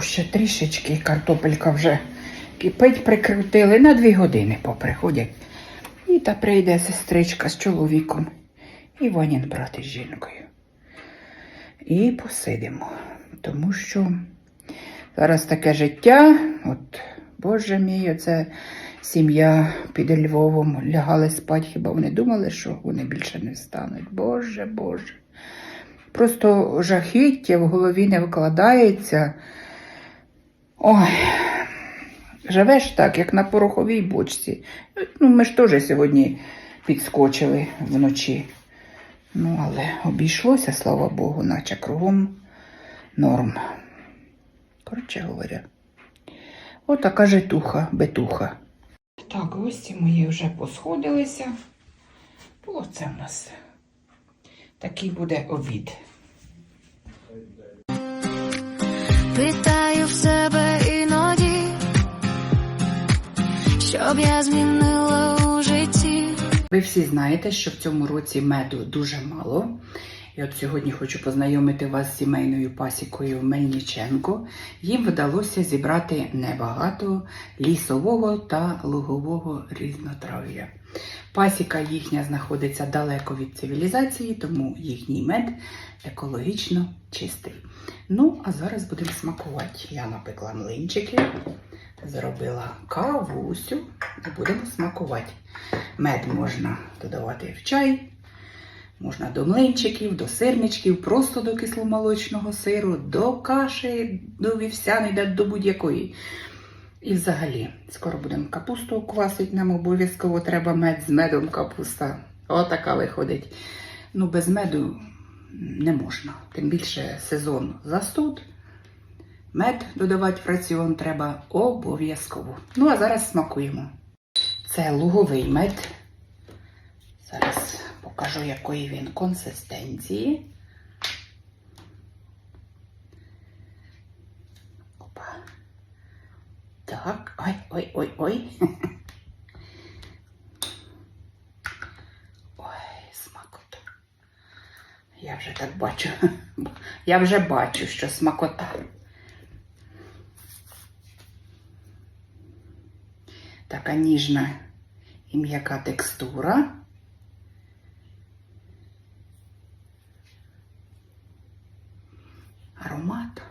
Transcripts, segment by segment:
Ще трішечки картопелька вже кипить, прикрутили на дві години поприходять. І та прийде сестричка з чоловіком і Ванін брат із жінкою. І посидимо, тому що зараз таке життя, от Боже мій, оце сім'я під Львовом лягали спати, хіба вони думали, що вони більше не встануть. Боже, Боже. Просто жахіття в голові не вкладається. Ой, живеш так, як на пороховій бочці. Ну, ми ж теж сьогодні підскочили вночі. Ну, але обійшлося, слава Богу, наче кругом норм. Коротше говоря, отака житуха, бетуха. Так, гості мої вже посходилися. Оце в нас такий буде обід. Питаю в себе щоб я змінила у житті. Ви всі знаєте, що в цьому році меду дуже мало. І от сьогодні хочу познайомити вас з сімейною пасікою Мельниченко. Їм вдалося зібрати небагато лісового та лугового різнотрав'я. Пасіка їхня знаходиться далеко від цивілізації, тому їхній мед екологічно чистий. Ну, а зараз будемо смакувати. Я напекла млинчики, зробила кавусю і будемо смакувати. Мед можна додавати в чай, можна до млинчиків, до сирничків, просто до кисломолочного сиру, до каші, до вівсяної, до будь-якої. І взагалі, скоро будемо капусту квасити, нам обов'язково треба мед з медом капуста. Отака виходить. Ну, без меду не можна. Тим більше сезон застуд. Мед додавати в раціон треба обов'язково. Ну, а зараз смакуємо. Це луговий мед. Зараз покажу, якої він консистенції. Опа. Так, ой, ой, ой, ой. Ой, смакота. Я вже так бачу. Я вже бачу, що смакота. Така ніжна і м'яка текстура. Аромат.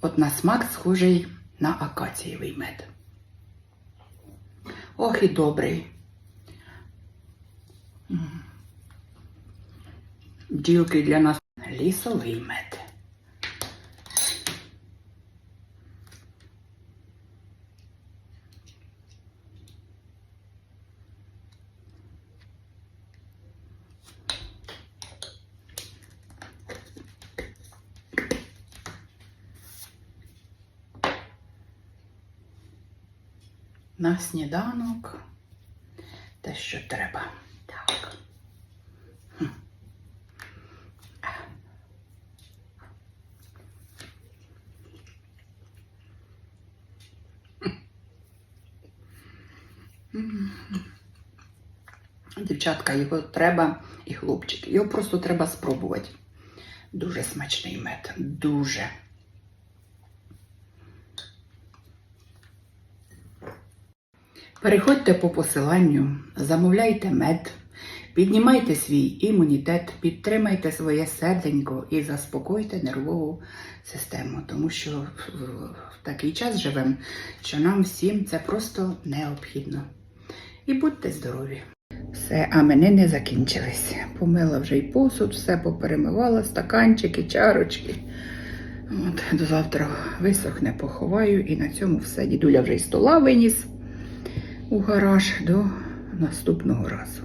От на смак схожий на акацієвий мед. Ох і добрий. Бджілки для нас лісовий мед. На сніданок те, що треба. Так. Дівчатка, його треба і хлопчики. Його просто треба спробувати. Дуже смачний мед. Дуже. Переходьте по посиланню, замовляйте мед, піднімайте свій імунітет, підтримайте своє серденько і заспокойте нервову систему, тому що в такий час живемо, що нам всім це просто необхідно. І будьте здорові! Все, а мене не закінчились. Помила вже й посуд, все поперемивала, стаканчики, чарочки. От, до завтра висохне, поховаю і на цьому все. Дідуля вже й стола виніс у гараж до наступного разу.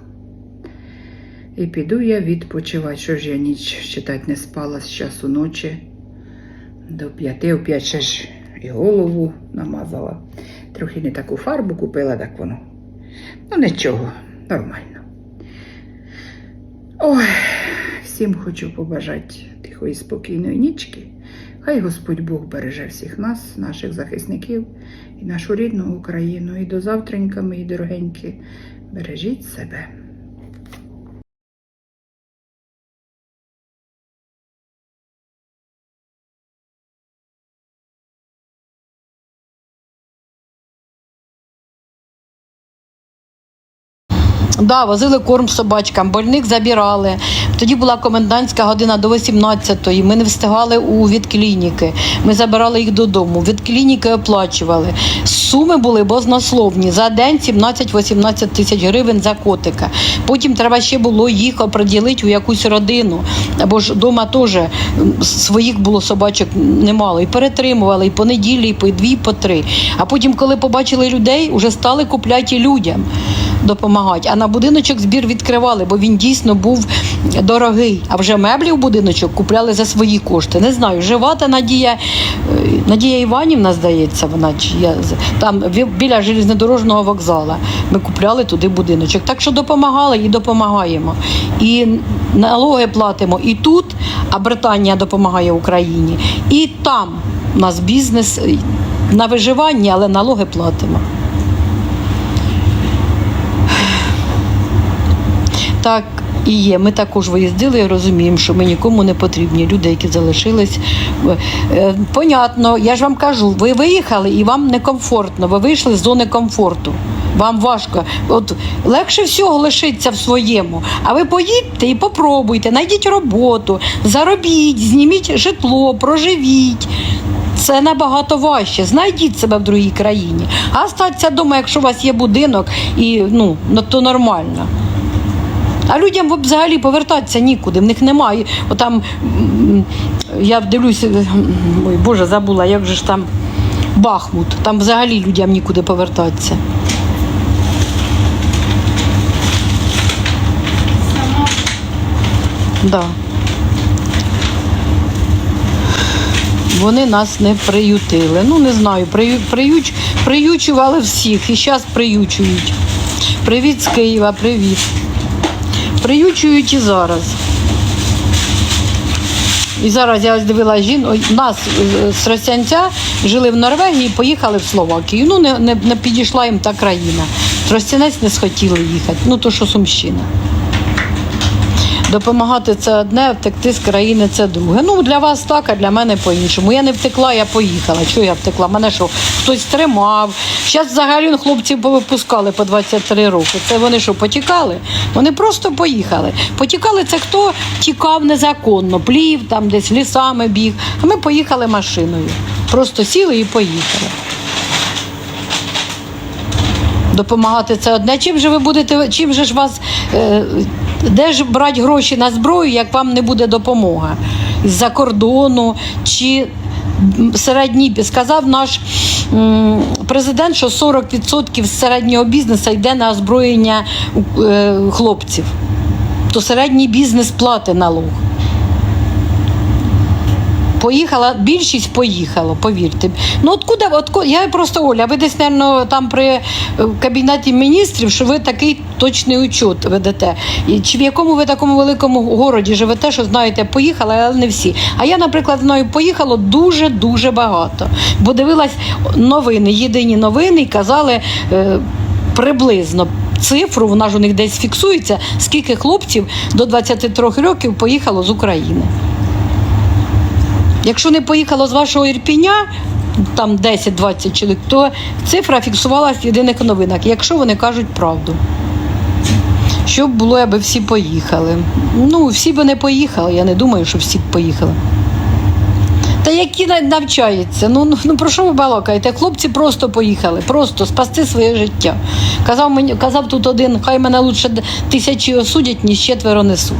І піду я відпочивати, що ж я ніч читати не спала з часу ночі до п'яти, о п'ять ще ж і голову намазала. Трохи не таку фарбу купила, так воно. Ну нічого, нормально. Ой, всім хочу побажати тихої спокійної нічки. Хай Господь Бог береже всіх нас, наших захисників і нашу рідну Україну. І до завтренька, мої дорогенькі. Бережіть себе. Да, возили корм собачкам, больних забирали. Тоді була комендантська година до 18-ї. Ми не встигали у ветклініки. Ми забирали їх додому. Ветклініки оплачували. Суми були бознословні. За день 17-18 тисяч гривень за котика. Потім треба ще було їх оприділити у якусь родину. Бо ж вдома теж своїх було собачок немало. І перетримували, і по неділі, і по дві, і по три. А потім, коли побачили людей, вже стали купляти людям допомагати. А на будиночок збір відкривали, бо він дійсно був дорогий. А вже меблі в будиночок купляли за свої кошти. Не знаю, жива та Надія, е, Надія Іванівна, здається, вона чи я там біля железнодорожного вокзалу. Ми купляли туди будиночок. Так що допомагали і допомагаємо. І налоги платимо і тут, а Британія допомагає Україні. І там у нас бізнес е, на виживання, але налоги платимо. Так і є. Ми також виїздили і розуміємо, що ми нікому не потрібні. Люди, які залишились. Е, Понятно, я ж вам кажу, ви виїхали і вам некомфортно. Ви вийшли з зони комфорту. Вам важко. От легше всього лишитися в своєму. А ви поїдьте і попробуйте, знайдіть роботу, заробіть, зніміть житло, проживіть. Це набагато важче. Знайдіть себе в другій країні. А статися вдома, якщо у вас є будинок, і ну, то нормально. А людям взагалі повертатися нікуди, в них немає. Отам я дивлюся, ой Боже, забула, як же ж там Бахмут. Там взагалі людям нікуди повертатися. Да. Вони нас не приютили. Ну, не знаю, прию, приюч, приючували всіх і зараз приючують. Привіт з Києва, привіт. Приючують і зараз. І зараз я ось жінку, нас е, з Росянця жили в Норвегії, поїхали в Словакію. Ну, не, не, не підійшла їм та країна. Тростянець не схотіли їхати. Ну, то що Сумщина. Допомагати це одне, втекти з країни це друге. Ну для вас так, а для мене по-іншому. Я не втекла, я поїхала. Чого я втекла? Мене що хтось тримав. Зараз взагалі хлопців повипускали по 23 роки. Це вони що, потікали? Вони просто поїхали. Потікали це хто тікав незаконно, плів там десь лісами біг. А ми поїхали машиною. Просто сіли і поїхали. Допомагати це одне. Чим же ви будете, чим же ж вас, е, де ж брати гроші на зброю, як вам не буде допомога? З-за кордону чи середній сказав наш президент, що 40% середнього бізнесу йде на озброєння е, хлопців. То середній бізнес платить налог. Поїхала, більшість поїхало, повірте. Ну откуда, откуда, я просто Оля, ви десь, мабуть, там при е, кабінеті міністрів, що ви такий точний учет ведете. І чи в якому ви такому великому городі живете, що знаєте, поїхали, але не всі. А я, наприклад, знаю, поїхало дуже-дуже багато. Бо дивилась новини, єдині новини, і казали е, приблизно. Цифру, вона ж у них десь фіксується, скільки хлопців до 23 років поїхало з України. Якщо не поїхало з вашого Ірпіня, там 10-20 чоловік, то цифра фіксувалася в єдиних новинах, якщо вони кажуть правду. Щоб було, аби всі поїхали. Ну, всі би не поїхали, я не думаю, що всі б поїхали. Та які на- навчаються? Ну, ну, ну про що ви балакаєте? Хлопці просто поїхали, просто спасти своє життя. Казав мені, казав тут один, хай мене лучше тисячі осудять, ніж четверо несуть.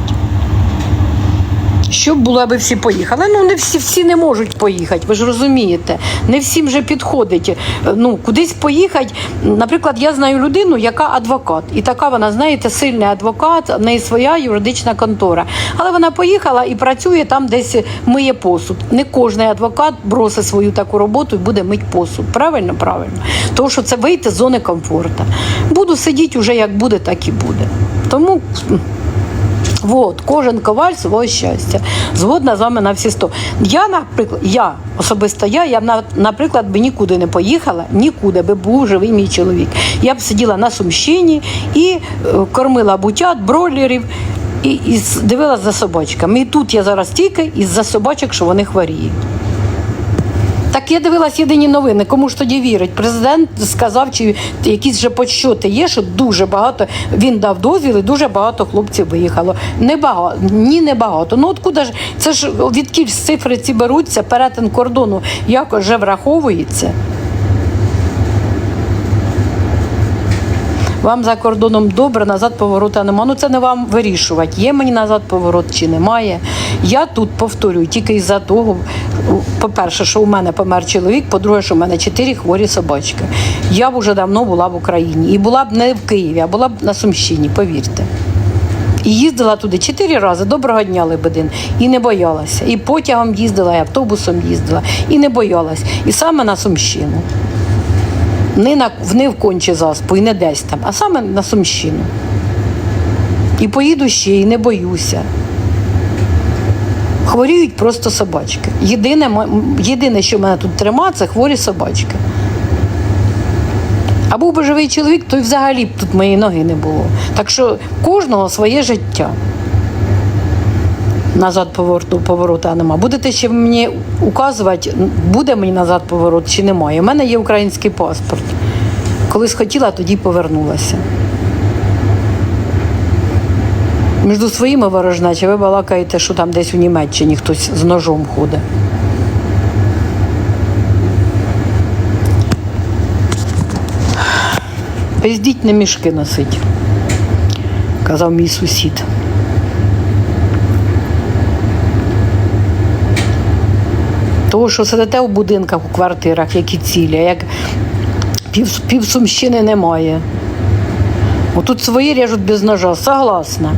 Щоб було, аби всі поїхали. Ну, не всі, всі не можуть поїхати, ви ж розумієте. Не всім же підходить. Е, Ну, кудись поїхати. Наприклад, я знаю людину, яка адвокат. І така вона, знаєте, сильний адвокат, в неї своя юридична контора. Але вона поїхала і працює там, десь миє посуд. Не кожен адвокат бросить свою таку роботу і буде мити посуд. Правильно, правильно. Тому що це вийти з зони комфорту. Буду сидіти уже як буде, так і буде. Тому. От, кожен коваль свого щастя. Згодна з вами на всі сто. Я, наприклад, я особисто я, я наприклад, би нікуди не поїхала, нікуди би був живий мій чоловік. Я б сиділа на Сумщині і е, кормила бутят, бройлерів і, і дивилась за собачками. І тут я зараз тільки із-за собачок, що вони хворіють. Так я дивилась єдині новини. Кому ж тоді вірить? Президент сказав, чи якісь же подсчоти є, що дуже багато він дав дозвіл, і дуже багато хлопців виїхало. Не багато, ні, не багато. Ну откуда ж це ж відкіль з цифри ці беруться, перетин кордону якось вже враховується. Вам за кордоном добре, назад поворота нема. Ну це не вам вирішувати, є мені назад поворот чи немає. Я тут повторюю тільки із-за того, по-перше, що у мене помер чоловік, по-друге, що у мене чотири хворі собачки. Я б уже давно була в Україні. І була б не в Києві, а була б на Сумщині, повірте. І їздила туди чотири рази, доброго дня, Лебедин, і не боялася. І потягом їздила, і автобусом їздила, і не боялась. І саме на Сумщину. Не, на, не в конче заспу і не десь там, а саме на Сумщину. І поїду ще, і не боюся. Хворіють просто собачки. Єдине, єдине, що мене тут тримає, це хворі собачки. А був би живий чоловік, то й взагалі б тут моєї ноги не було. Так що кожного своє життя. Назад повороту, поворота нема. Будете ще мені указувати, буде мені назад поворот чи немає. У мене є український паспорт. Коли схотіла, тоді повернулася. Між своїми ворожнечі ви балакаєте, що там десь у Німеччині хтось з ножом ходить. Пиздіть не мішки носить, казав мій сусід. Того, що сидите в будинках, у квартирах, які цілі, як пів, півсумщини немає. Отут свої режуть без ножа, согласна.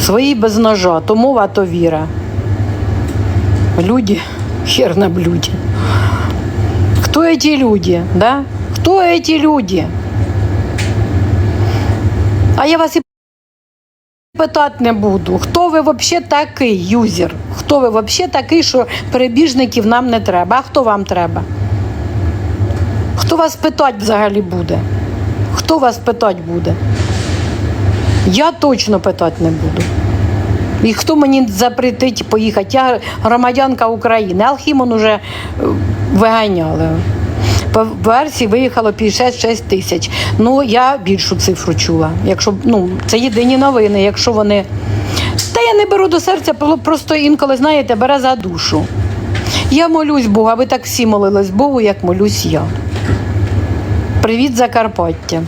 Свої без ножа, то мова, то віра. Люди, хер на блюді. Кто эти люди, да? Кто эти люди? А я вас питати не буду. Хто ви взагалі такий, юзер? Хто ви взагалі такий, що перебіжників нам не треба? А хто вам треба? Хто вас питати взагалі буде? Хто вас питати буде? Я точно питати не буду. І хто мені запретить поїхати? Я громадянка України. Алхімон уже е, виганяли. По версії виїхало 56 тисяч. Ну, я більшу цифру чула. Якщо ну, це єдині новини, якщо вони. Та я не беру до серця, просто інколи, знаєте, бере за душу. Я молюсь Богу, ви так всі молились Богу, як молюсь я. Привіт, Закарпаття.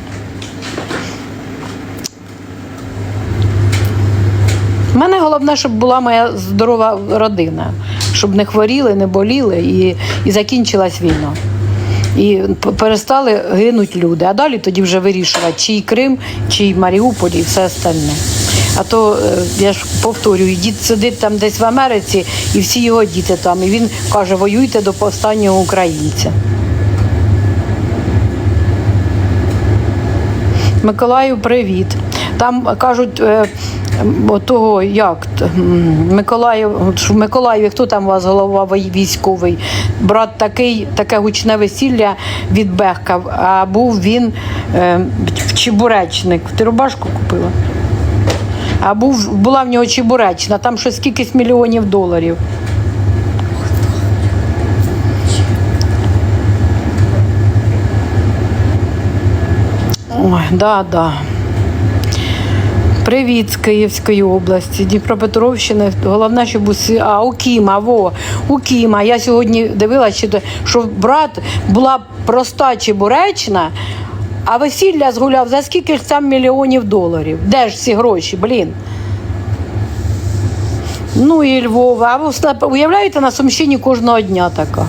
У мене головне, щоб була моя здорова родина, щоб не хворіли, не боліли і, і закінчилась війна. І перестали гинуть люди. А далі тоді вже вирішувати, чий Крим, чий Маріуполь і все остальне. А то е, я ж повторюю, дід сидить там десь в Америці, і всі його діти там. І він каже: воюйте до останнього українця. Миколаю, привіт. Там кажуть, е, того як Миколаїв, в Миколаєві хто там у вас голова військовий? Брат такий, таке гучне весілля відбехкав, а був він е, чебуречник. Ти рубашку купила? А був, була в нього чебуречна, там щось кількись мільйонів доларів. Ой, да, да. Привіт з Київської області, Дніпропетровщини. Головне, щоб усі. А у Кіма, во, у Кіма. Я сьогодні дивилася, що брат була проста чебуречна, а весілля згуляв за скільки ж там мільйонів доларів. Де ж ці гроші, блін? Ну і Львова. А ви уявляєте, на Сумщині кожного дня така.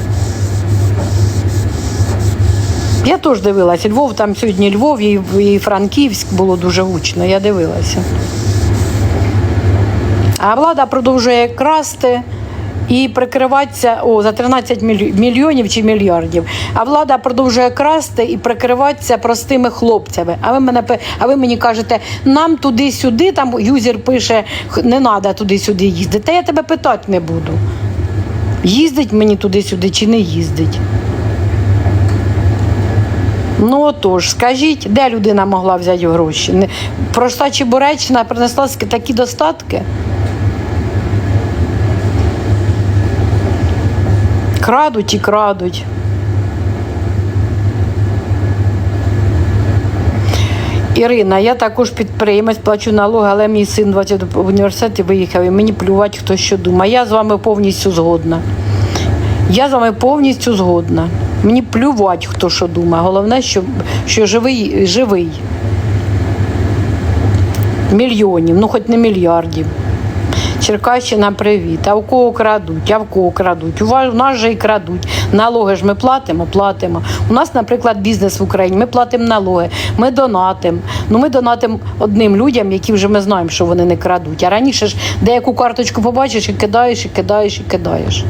Я теж дивилася. Львов, там сьогодні Львов і, і Франківськ було дуже гучно. Я дивилася. А влада продовжує красти і прикриватися о, за 13 мільйонів чи мільярдів. А влада продовжує красти і прикриватися простими хлопцями. А ви мене а ви мені кажете, нам туди-сюди, там юзер пише, «Х- не треба туди-сюди їздити. Та я тебе питати не буду. Їздить мені туди-сюди чи не їздить. Ну отож, скажіть, де людина могла взяти гроші? Проста Чебуреччина принесла такі достатки? Крадуть і крадуть. Ірина, я також підприємець, плачу налоги, але мій син 20 в університет і виїхав, і мені плювати, хто що думає. Я з вами повністю згодна. Я з вами повністю згодна. Мені плювати, хто що думає. Головне, що, що живий, живий. Мільйонів, ну хоч не мільярдів. Черкащина, привіт. А в кого крадуть? А в кого крадуть? У вас у нас же і крадуть. Налоги ж ми платимо, платимо. У нас, наприклад, бізнес в Україні. Ми платимо налоги, ми донатимо. Ну ми донатимо одним людям, які вже ми знаємо, що вони не крадуть. А раніше ж деяку карточку побачиш і кидаєш, і кидаєш, і кидаєш.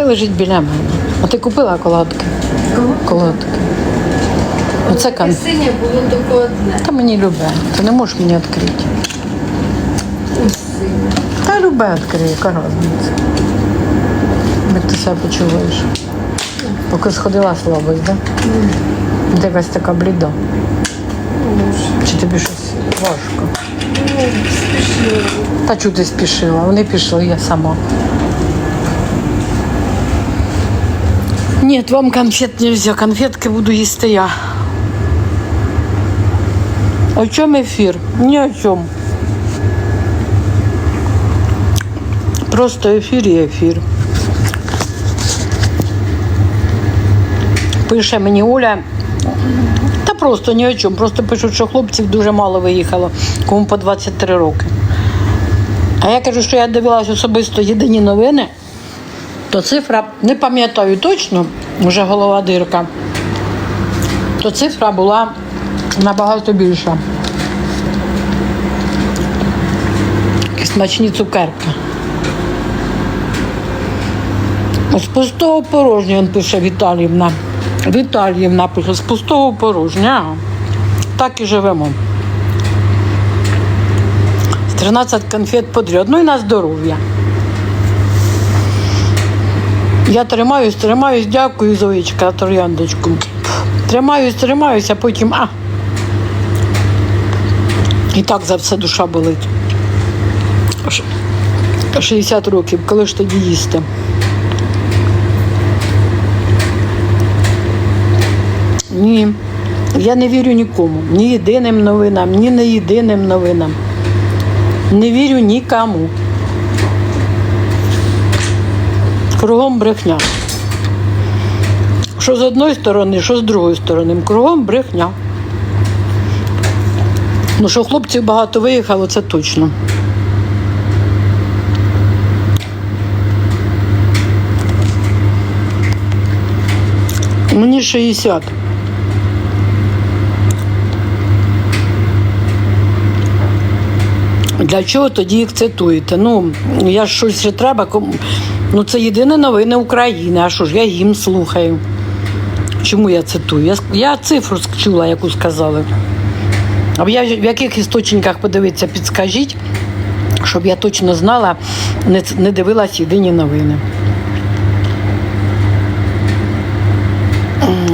Хай лежить біля мене. А ти купила колодки? Колодки. Оце кон... Синє було тільки одне. Та мені любе. Ти не можеш мені відкрити. Та любе відкриє, яка різниця. Як ти себе почуваєш? Поки сходила слабость, так? Да? Ти якась така бліда. Чи тобі щось важко? Та чого ти спішила? Вони пішли, я сама. Ні, вам конфет нельзя, конфетки буду їсти я. О чем эфир? Ни о чем. Просто ефір і ефір. Пише мені Оля. Та просто ні о чому. Просто пишуть, що хлопців дуже мало виїхало, кому по 23 роки. А я кажу, що я дивилась особисто єдині новини, то цифра, не пам'ятаю точно, вже голова дирка, то цифра була набагато більша. Смачні цукерки. З пустого порожнього, він пише Віталіївна. Віталіївна пише, з пустого порожня. Так і живемо. 13 конфет подряд. Ну і на здоров'я. Я тримаюсь, тримаюсь, дякую, Зоєчка, трояндочку. Тримаюсь, тримаюсь, а потім а. І так за все душа болить. Ш- 60 років, коли ж тоді їсти. Ні, я не вірю нікому. Ні єдиним новинам, ні не єдиним новинам. Не вірю нікому. Кругом брехня. Що з одної сторони, що з другої сторони. Кругом брехня. Ну, що хлопців багато виїхало, це точно. Мені 60. Для чого тоді їх цитуєте? Ну, я щось ще треба. Ну, це єдине новини України. А що ж, я їм слухаю. Чому я цитую? Я, я цифру чула, яку сказали. А я, в яких істочниках подивитися, підскажіть, щоб я точно знала, не, не дивилась єдині новини.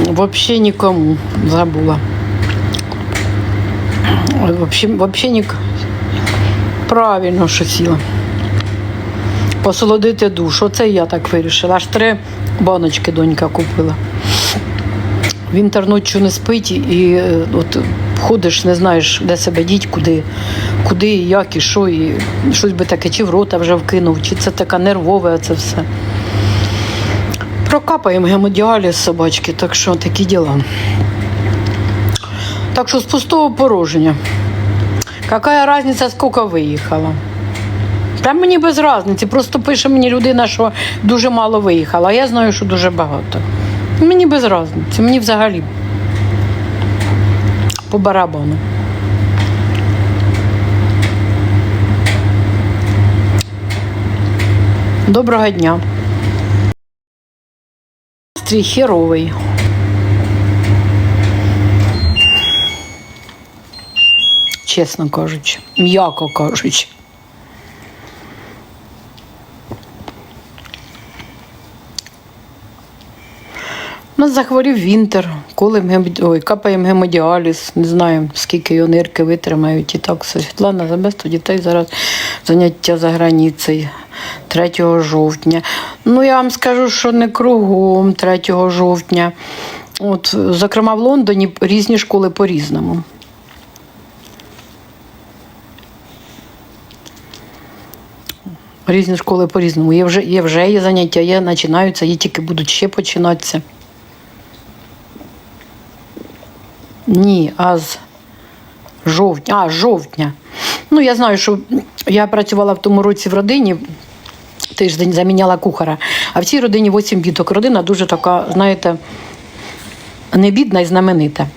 Взагалі нікому забула. Взагалі ні... Правильно, що сіла. Посолодити душу. Оце я так вирішила. Аж три баночки донька купила. Він ночі не спить і е, от ходиш, не знаєш, де себе діть, куди, куди, як, і що, і щось би таке, чи в рота вже вкинув, чи це така нервове, це все. Прокапаємо гемодіаліз собачки, так що такі діла. Так що з пустого порожня. Какая разниця, сколько виїхала? Та мені без різниці. Просто пише мені людина, що дуже мало виїхала. А я знаю, що дуже багато. Мені без різниці. Мені взагалі по барабану. Доброго дня. Настрій херовий. Чесно кажучи, м'яко кажучи. У нас захворів Вінтер, гемоді... Ой, капаємо гемодіаліз, не знаю, скільки його витримають. І так. Світлана Забесто дітей зараз заняття за границею 3 жовтня. Ну, я вам скажу, що не кругом 3 жовтня. От, зокрема, в Лондоні різні школи по-різному. Різні школи по-різному. Є вже, є вже є заняття, є починаються, є тільки будуть ще починатися. Ні, а з жовтня. А, з жовтня. Ну, я знаю, що я працювала в тому році в родині, тиждень заміняла кухара. А в цій родині 8 діток. Родина дуже така, знаєте, не бідна і знаменита.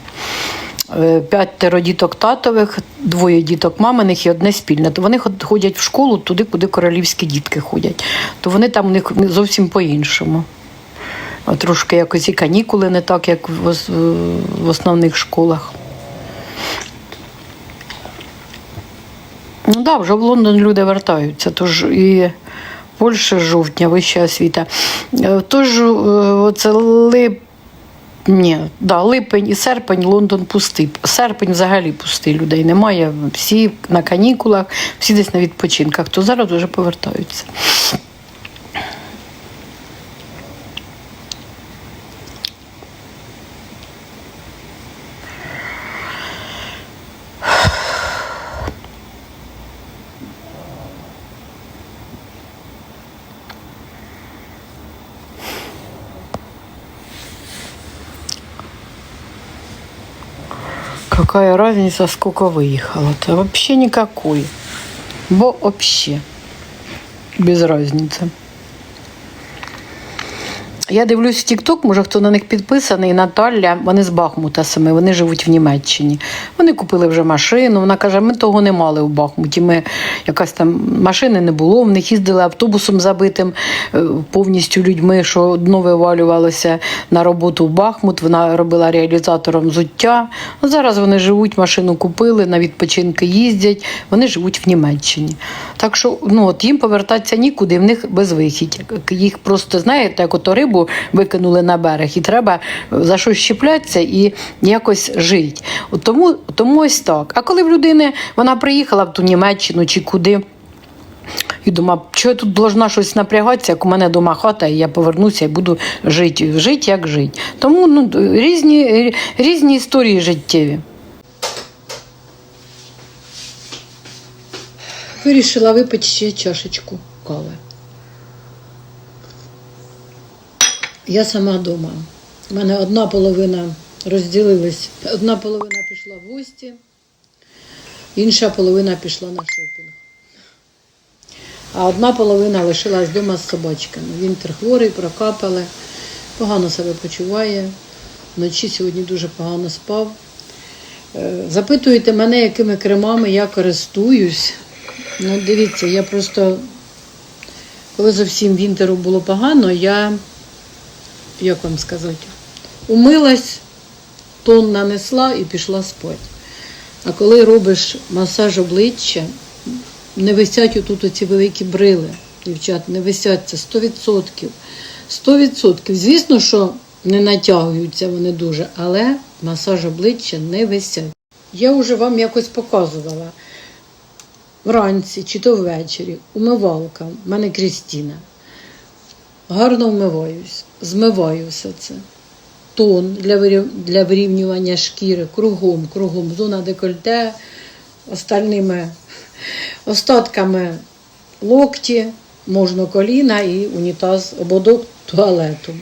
Е, П'ятеро діток татових, двоє діток маминих і одне спільне. То вони ходять в школу туди, куди королівські дітки ходять. То вони там у них зовсім по-іншому. Трошки якось і канікули не так, як в, основних школах. Ну так, да, вже в Лондон люди вертаються, тож і Польща жовтня, вища освіта. Е, Тож е, оце лип... Ні, да, липень і серпень Лондон пустий. Серпень взагалі пустий, людей немає. Всі на канікулах, всі десь на відпочинках, то зараз вже повертаються. Какая разница, сколько выехало? то вообще никакой. Вообще. Без разницы. Я дивлюсь Тік-Ток, може хто на них підписаний, Наталя, вони з Бахмута саме, вони живуть в Німеччині. Вони купили вже машину. Вона каже, ми того не мали в Бахмуті. Ми якась там машини не було. В них їздили автобусом забитим е, повністю людьми, що дно вивалювалося на роботу в Бахмут. Вона робила реалізатором взуття. Ну, зараз вони живуть, машину купили, на відпочинки їздять. Вони живуть в Німеччині. Так що ну, от їм повертатися нікуди, в них безвихідь. Їх просто, знаєте, як ото рибу викинули на берег, і треба за щось щеплятися і якось жити. Тому, тому ось так. А коли в людини вона приїхала в ту Німеччину чи куди. І думаю, що я тут должна щось напрягатися, як у мене дома хата, і я повернуся і буду жити, жити як жити. Тому ну, різні, різні історії життєві. Вирішила випити ще чашечку кави. Я сама вдома. У мене одна половина розділилась. Одна половина пішла в гості, інша половина пішла на шопінг. А одна половина лишилась вдома з собачками. Вінтер хворий, прокапали, погано себе почуває. Вночі сьогодні дуже погано спав. Е, Запитуєте мене, якими кремами я користуюсь. Ну, дивіться, я просто, коли зовсім вінтеру було погано, я, як вам сказати, умилась, тон нанесла і пішла спати. А коли робиш масаж обличчя, не висять отут оці великі брили, дівчат, не висять це 100%. 100%. Звісно, що не натягуються вони дуже, але масаж обличчя не висять. Я вже вам якось показувала вранці чи то ввечері. Умивалка, в мене Крістіна. Гарно вмиваюсь, змиваю все це. Тон для, для вирівнювання шкіри, кругом, кругом, зона декольте, остальними остатками локті, можна коліна і унітаз, ободок туалету.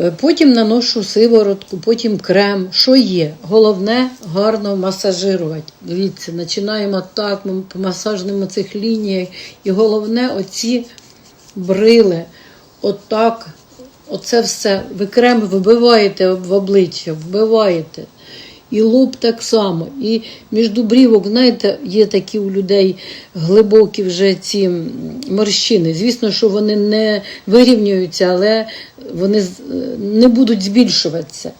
Е, Потім наношу сиворотку, потім крем. Що є? Головне гарно масажирувати. Дивіться, починаємо так по масажним цих лініях. І головне оці брили. Отак, оце все. Ви крем вбиваєте в обличчя, вбиваєте. І лоб так само. І між брівок, знаєте, є такі у людей глибокі вже ці морщини. Звісно, що вони не вирівнюються, але вони не будуть збільшуватися.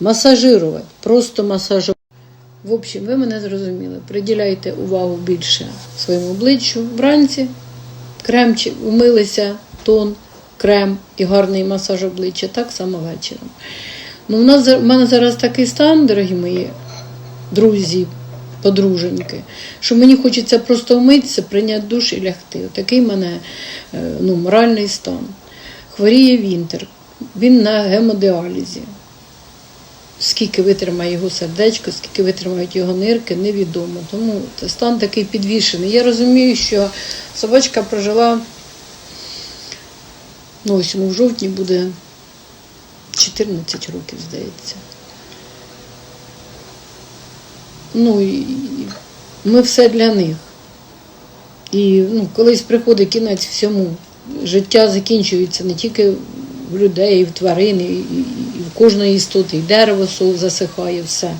Масажирувати, просто масажувати. В общем, ви мене зрозуміли. Приділяйте увагу більше своєму обличчю. Вранці кремчик, умилися, тон, крем і гарний масаж обличчя, так само вечором. Ну, у нас в мене зараз такий стан, дорогі мої друзі, подруженьки, що мені хочеться просто вмитися, прийняти душ і лягти. Такий в мене е, ну, моральний стан. Хворіє Вінтер, він на гемодіалізі. Скільки витримає його сердечко, скільки витримають його нирки, невідомо. Тому стан такий підвішений. Я розумію, що собачка прожила, ну ось в жовтні буде 14 років, здається. Ну і ми все для них. І ну, колись приходить кінець всьому. Життя закінчується не тільки в людей, і в тварин, і, і, кожної істоти, і дерево сов засихає, все.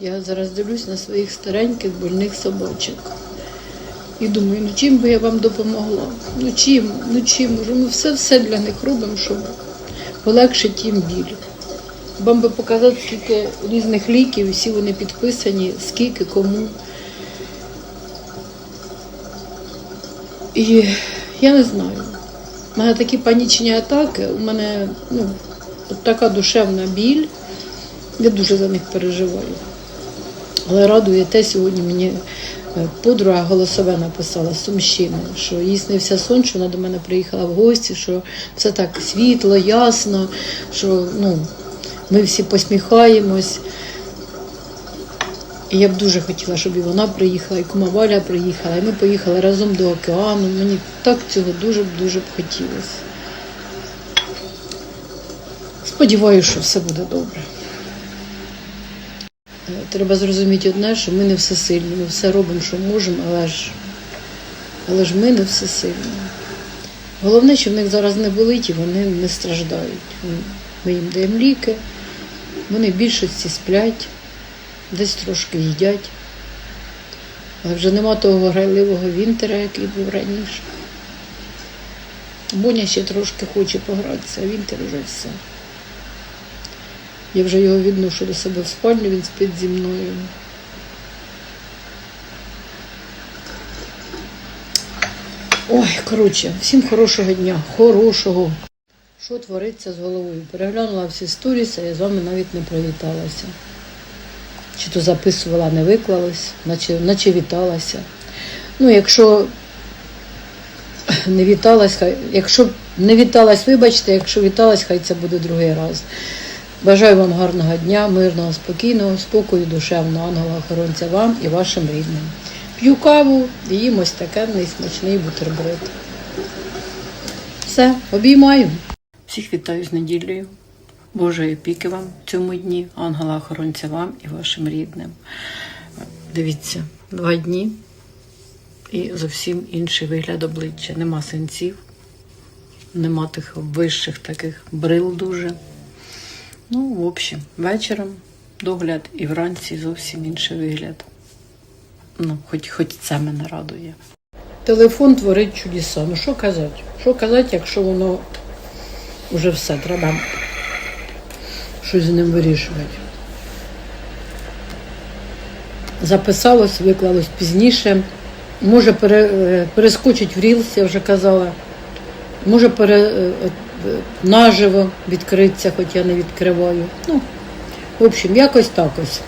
Я зараз дивлюсь на своїх стареньких больних собачок. І думаю, ну чим би я вам допомогла? Ну чим, ну чим можу? Ми все-все для них робимо, щоб полегшити їм біль. Вам би показати, скільки різних ліків, всі вони підписані, скільки, кому. І я не знаю. У мене такі панічні атаки, у мене ну, така душевна біль. Я дуже за них переживаю. Але радує те, сьогодні мені е, подруга голосове написала з Сумщини, що їй снився сон, що вона до мене приїхала в гості, що все так світло, ясно, що ну, ми всі посміхаємось. І я б дуже хотіла, щоб і вона приїхала, і кума приїхала, і ми поїхали разом до океану. Мені так цього дуже б дуже б хотілося. Сподіваюся, що все буде добре. Е, Треба зрозуміти одне, що ми не всесильні, ми все робимо, що можемо, але ж, але ж ми не всесильні. Головне, що в них зараз не болить і вони не страждають. Ми їм даємо ліки, вони більшості сплять, десь трошки їдять. Але вже нема того грайливого вінтера, який був раніше. Боня ще трошки хоче погратися, а вінтер вже все. Я вже його відношу до себе в спальню, він спить зі мною. Ой, коротше, всім хорошого дня, хорошого. Що твориться з головою? Переглянула всі сторіси, я з вами навіть не привіталася. Чи то записувала, не виклалась, наче, наче віталася. Ну, якщо не віталась, хай, якщо не віталась, вибачте, якщо віталась, хай це буде другий раз. Бажаю вам гарного дня, мирного, спокійного, спокою, душевного ангела-охоронця вам і вашим рідним. П'ю каву і їм ось такий смачний бутерброд. Все, обіймаю. Всіх вітаю з неділею. Божої опіки вам в цьому дні, ангела-охоронця вам і вашим рідним. Дивіться, два дні і зовсім інший вигляд обличчя. Нема синців, нема тих вищих таких брил дуже. Ну, в общем, вечором догляд і вранці зовсім інший вигляд. Ну, хоч, хоч це мене радує. Телефон творить чудеса. Ну що казати? Що казати, якщо воно вже все, треба щось з ним вирішувати. Записалось, виклалось пізніше. Може е, перескочить в Рілс, я вже казала. Може пере, е, наживо відкритися, хоч я не відкриваю. Ну, в общем, якось так ось.